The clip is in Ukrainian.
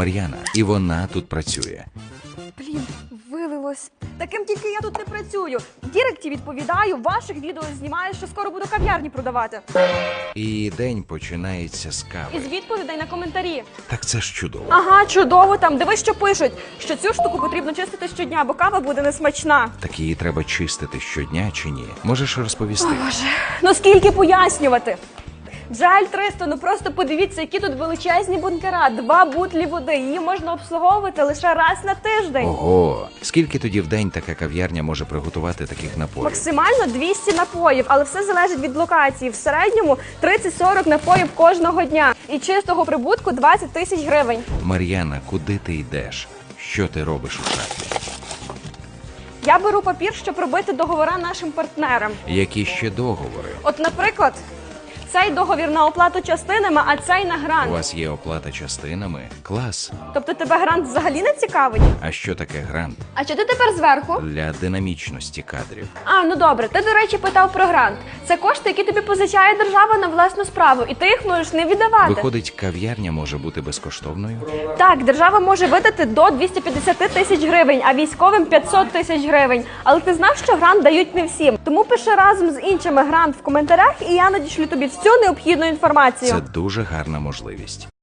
Мар'яна, і вона тут працює. Блін, вилилось. Таким тільки я тут не працюю. В Діректі відповідаю, ваших відео знімаю, що скоро буду кав'ярні продавати. І день починається з кави. Із відповідей на коментарі. Так це ж чудово. Ага, чудово там. Дивись, що пишуть. Що цю штуку потрібно чистити щодня, бо кава буде несмачна. Так її треба чистити щодня чи ні? Можеш розповісти? Боже, ну скільки пояснювати? Джаль 300, ну просто подивіться, які тут величезні бункера, два бутлі води. Її можна обслуговувати лише раз на тиждень. Ого, скільки тоді в день така кав'ярня може приготувати таких напоїв? Максимально 200 напоїв, але все залежить від локації. В середньому 30-40 напоїв кожного дня. І чистого прибутку 20 тисяч гривень. Мар'яна, куди ти йдеш? Що ти робиш у шахті? Я беру папір, щоб робити договора нашим партнерам. Які ще договори? От, наприклад, цей договір на оплату частинами, а цей на У грант. вас є оплата частинами? Клас. Тобто тебе грант взагалі не цікавить? А що таке грант? А чи ти тепер зверху? Для динамічності кадрів. А, ну добре, ти, до речі, питав про грант. Це кошти, які тобі позичає держава на власну справу, і ти їх можеш не віддавати. Виходить, кав'ярня може бути безкоштовною? Так, держава може видати до 250 тисяч гривень, а військовим 500 тисяч гривень. Але ти знав, що грант дають не всім. Тому пиши разом з іншими грант в коментарях, і я надішлю тобі всю необхідну інформацію. Це дуже гарна можливість.